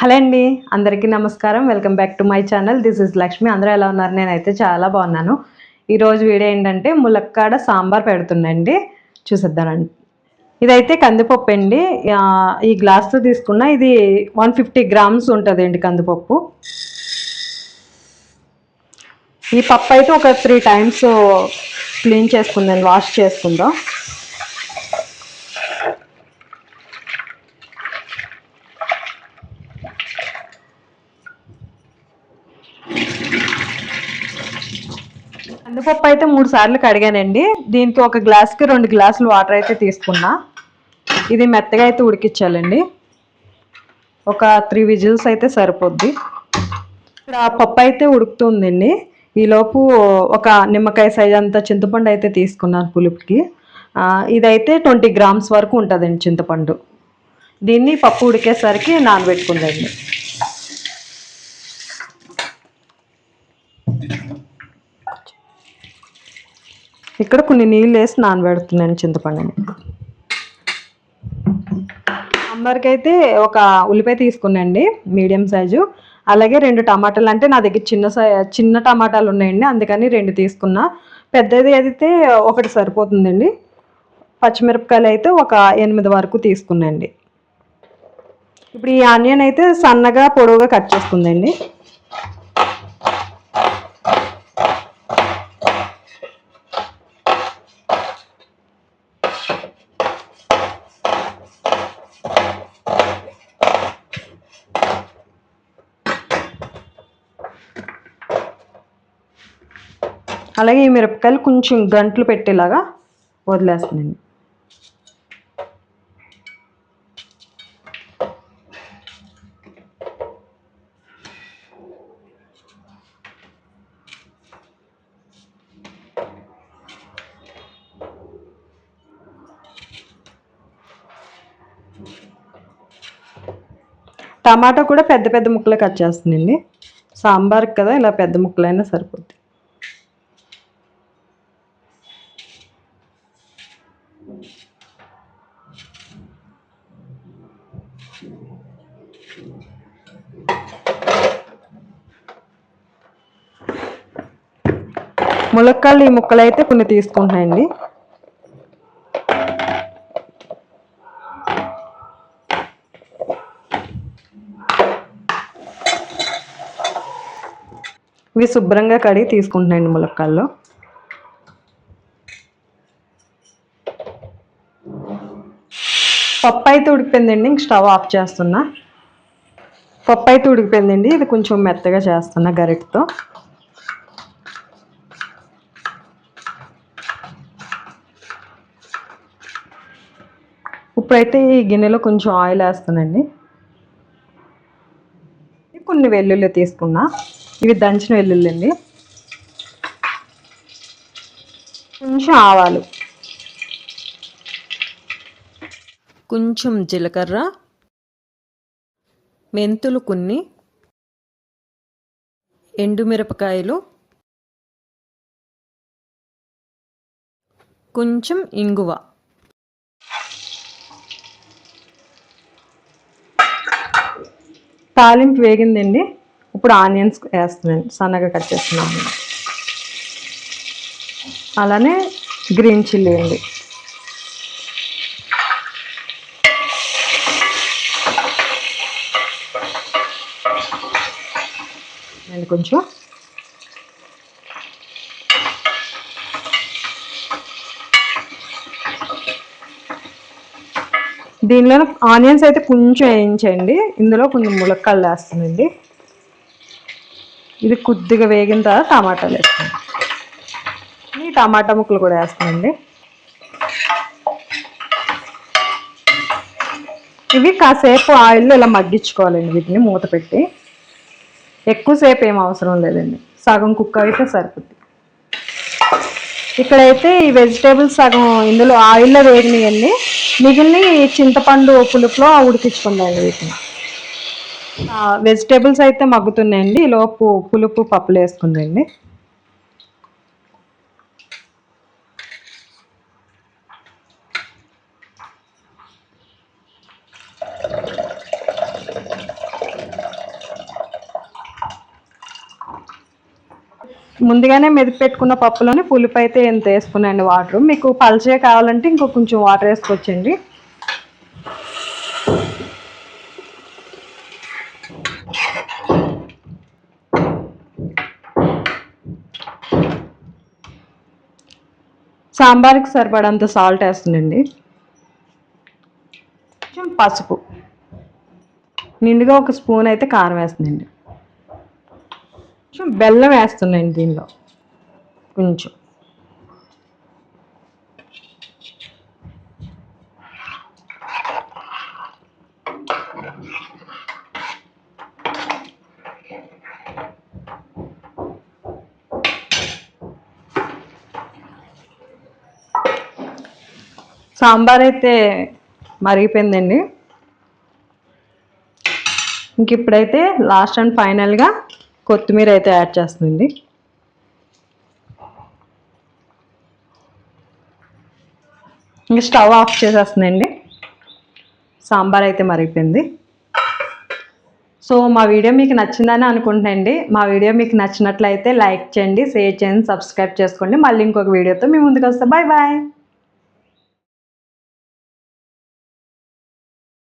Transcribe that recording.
Hello అండి అందరికీ నమస్కారం. Welcome back to my channel. This is Lakshmi. అందరూ ఎలా ఉన్నారు? నేనైతే చాలా బాగున్నాను. ఈరోజు వీడియో ఏంటంటే ములక్కాడ సాంబార్ పెడుతుందండి. చూసేద్దానండి ఇదైతే కందిపప్పు అండి. ఈ గ్లాస్తో తీసుకున్న ఇది వన్ ఫిఫ్టీ గ్రామ్స్ ఉంటుందండి కందిపప్పు. ఈ పప్పు అయితే ఒక త్రీ టైమ్స్ క్లీన్ చేసుకుందండి వాష్ చేసుకుందాం. కందిపప్పు అయితే మూడు సార్లు కడిగానండి. దీనికి ఒక గ్లాస్కి రెండు గ్లాసులు వాటర్ అయితే తీసుకున్నా. ఇది మెత్తగా అయితే ఉడికించాలండి ఒక త్రీ విజిల్స్ అయితే సరిపోద్ది. ఇక్కడ ఆ పప్పు అయితే ఉడుకుతుందండి. ఈలోపు ఒక నిమ్మకాయ సైజ్ అంత చింతపండు అయితే తీసుకున్నాను పులుపుకి. ఇదైతే ట్వంటీ గ్రామ్స్ వరకు ఉంటుందండి చింతపండు. దీన్ని పప్పు ఉడికేసరికి నానబెట్టుకుందండి. ఇక్కడ కొన్ని నీళ్ళు వేసి నానబెడుతున్నాను చింతపండుని. సాంబార్కి అయితే ఒక ఉల్లిపాయ తీసుకున్నాండి మీడియం సైజు. అలాగే రెండు టమాటాలు అంటే నా దగ్గర చిన్న సై చిన్న టమాటాలు ఉన్నాయండి అందుకని రెండు తీసుకున్నా. పెద్దది అయితే ఒకటి సరిపోతుందండి. పచ్చిమిరపకాయలు అయితే ఒక ఎనిమిది వరకు తీసుకున్నాండి. ఇప్పుడు ఈ ఆనియన్ అయితే సన్నగా పొడవుగా కట్ చేసుకుందండి. అలాగే ఈ మిరపకాయలు కొంచెం గంటలు పెట్టేలాగా వదిలేస్తుందండి టమాటా కూడా పెద్ద పెద్ద ముక్కలు కట్ చేస్తుందండి సాంబార్కి కదా ఇలా పెద్ద ముక్కలైనా సరిపోద్ది. ములక్కాళ్ళు ఈ ముక్కలు అయితే కొన్ని తీసుకుంటున్నాయండి. ఇవి శుభ్రంగా కడిగి తీసుకుంటున్నాయండి ములక్కాళ్ళు. పప్పు అయితే ఉడికిపోయిందండి ఇంక స్టవ్ ఆఫ్ చేస్తున్నా. పప్పు అయితే ఉడికిపోయిందండి ఇది కొంచెం మెత్తగా చేస్తున్నా గరిటతో. ఇప్పుడైతే ఈ గిన్నెలో కొంచెం ఆయిల్ వేస్తానండి. కొన్ని వెల్లుల్లి తీసుకున్నా. ఇవి దంచిన వెల్లుల్లి అండి కొంచెం ఆవాలు. కొంచెం జీలకర్ర. మెంతులు కొన్ని. ఎండుమిరపకాయలు. కొంచెం ఇంగువ. తాలింపు వేగిందండి. ఇప్పుడు ఆనియన్స్ వేస్తున్నాను. సన్నగా కట్ చేస్తున్నాను. అలానే గ్రీన్ చిల్లీ అండి. నేను కొంచెం దీనిలో ఆనియన్స్ అయితే కొంచెం వేయించండి. ఇందులో కొంచెం ములక్కాళ్ళు వేస్తానండి. ఇది కొద్దిగా వేగిన తర్వాత టమాటాలు వేస్తాను. ఈ టమాటా ముక్కలు కూడా వేస్తానండి. ఇవి కాసేపు ఆయిల్లో ఇలా మగ్గించుకోవాలండి వీటిని మూత పెట్టి. ఎక్కువసేపు ఏం అవసరం లేదండి. సగం కుక్క అయితే సరిపోతుంది ఇక్కడైతే ఈ వెజిటేబుల్స్ సగం ఇందులో ఆయిల్లో వేగినాయండి మిగిలిన చింతపండు పులుపులో ఉడికించుకున్నాను వీటిని. వెజిటేబుల్స్ అయితే మగ్గుతున్నాయండి. ఈ లోపు పులుపు పప్పులు వేసుకుందండి ముందుగానే మెదిపి పెట్టుకున్న పప్పులోనే పులుపు అయితే ఎంత వేసుకున్నాను వాటర్. మీకు పల్చగా కావాలంటే ఇంకో కొంచెం వాటర్ వేసుకోవచ్చండి. సాంబార్కి సరిపడంత సాల్ట్ వేస్తుందండి. కొంచెం పసుపు. నిండుగా ఒక స్పూన్ అయితే కారం వేస్తుందండి. కొంచెం బెల్లం వేస్తున్నాను దీనిలో. కొంచెం. సాంబార్ అయితే మరిగిపోయిందండి. ఇంక ఇప్పుడైతే లాస్ట్ అండ్ ఫైనల్గా కొత్తిమీర అయితే యాడ్ చేస్తుంది ఇంకా స్టవ్ ఆఫ్ చేసేస్తుందండి. సాంబార్ అయితే మరిగిపోయింది. సో మా వీడియో మీకు నచ్చిందని అనుకుంటున్నాండి మా వీడియో మీకు నచ్చినట్లయితే లైక్ చేయండి షేర్ చేయండి సబ్స్క్రైబ్ చేసుకోండి. మళ్ళీ ఇంకొక వీడియోతో మీ ముందుకు వస్తాం. Bye bye